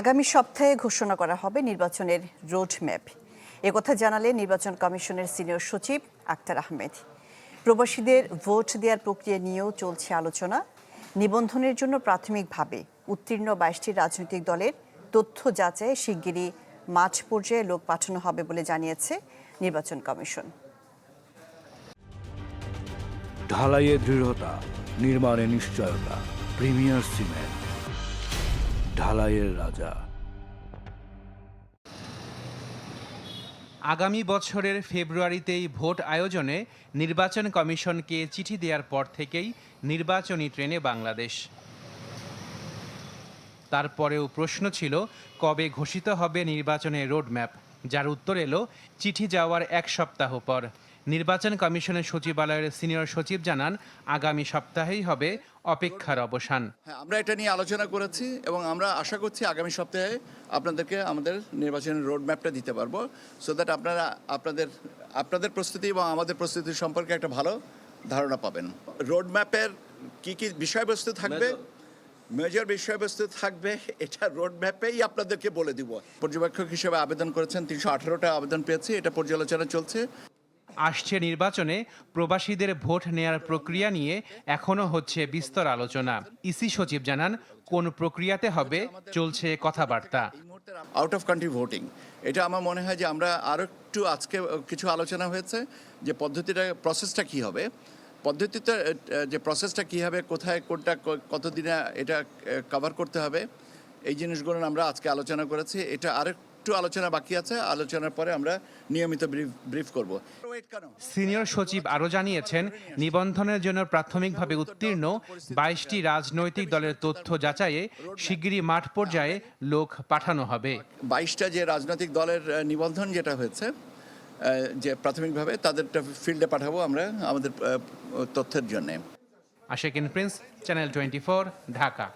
আগামী সপ্তাহে ঘোষণা করা হবে নির্বাচনের রোড ম্যাপ একথা জানালেন নির্বাচন কমিশনের সিনিয়র সচিব আক্তার আহমেদ। প্রবাসীদের ভোট দেওয়ার প্রক্রিয়া নিয়েও চলছে আলোচনা। নিবন্ধনের জন্য প্রাথমিকভাবে উত্তীর্ণ বাইশটি রাজনৈতিক দলের তথ্য যাচাই শিগগিরই মাঠ পর্যায়ে লোক পাঠানো হবে বলে জানিয়েছে নির্বাচন কমিশন। ঢালাইয়ে দৃঢ়তা, নির্মাণে নিশ্চয়তা, প্রিমিয়ার সিমেন্ট। ঢালাইয়ের রাজা। আগামী বছরের ফেব্রুয়ারিতেই ভোট আয়োজনে নির্বাচন কমিশনকে চিঠি দেওয়ার পর থেকেই নির্বাচনী ট্রেনে বাংলাদেশ। তারপরেও প্রশ্ন ছিল, কবে ঘোষিত হবে নির্বাচনের রোডম্যাপ? যার উত্তর এলো, চিঠি যাওয়ার এক সপ্তাহ পর। নির্বাচন কমিশনের সচিবালয়ের সিনিয়র সচিব জানান আগামী সপ্তাহেই হবে অপেক্ষার অবসান। হ্যাঁ আমরা এটা নিয়ে আলোচনা করেছি এবং আমরা আশা করছি আগামী সপ্তাহে আপনাদেরকে আমাদের নির্বাচনের রোড ম্যাপটা দিতে পারব সো দ্যাট আপনারা আপনাদের আপনাদের প্রস্তুতি এবং আমাদের প্রস্তুতি সম্পর্কে একটা ভালো ধারণা পাবেন। রোড ম্যাপের কী কী বিষয়বস্তু থাকবে? মেজর বিষয়বস্তু থাকবে এটা রোড ম্যাপেই আপনাদেরকে বলে দিব। পর্যবেক্ষক হিসেবে আবেদন করেছেন তিনশো আঠারোটা আবেদন পেয়েছি এটা পর্যালোচনা চলছে। আসছে নির্বাচনে প্রবাসীদের ভোট নেয়ার প্রক্রিয়া নিয়ে এখনও হচ্ছে বিস্তর আলোচনা। ইসি সচিব জানান, কোন প্রক্রিয়াতে হবে চলছে কথাবার্তা। আউট অফ কান্ট্রি ভোটিং এটা আমার মনে হয় যে আমরা আরও একটু আজকে কিছু আলোচনা হয়েছে যে পদ্ধতিটা প্রসেসটা কি হবে। পদ্ধতিতে যে প্রসেসটা কী হবে, কোথায়, কোনটা কতদিনে এটা কভার করতে হবে, এই জিনিসগুলো আমরা আজকে আলোচনা করেছি। এটা আর একটু আলোচনা বাকি আছে আলোচনার পরে আমরা নিয়মিত ব্রিফ করব। সিনিয়র সচিব আরও জানিয়েছেন নিবন্ধনের জন্য প্রাথমিকভাবে উত্তীর্ণ বাইশটি রাজনৈতিক দলের তথ্য যাচাইয়ে শিগগিরই মাঠ পর্যায়ে লোক পাঠানো হবে। বাইশটা যে রাজনৈতিক দলের নিবন্ধন যেটা হয়েছে যে প্রাথমিকভাবে তাদেরটা ফিল্ডে পাঠাবো আমরা আমাদের তথ্যের জন্যে। Ashekin prince channel twenty Dhaka.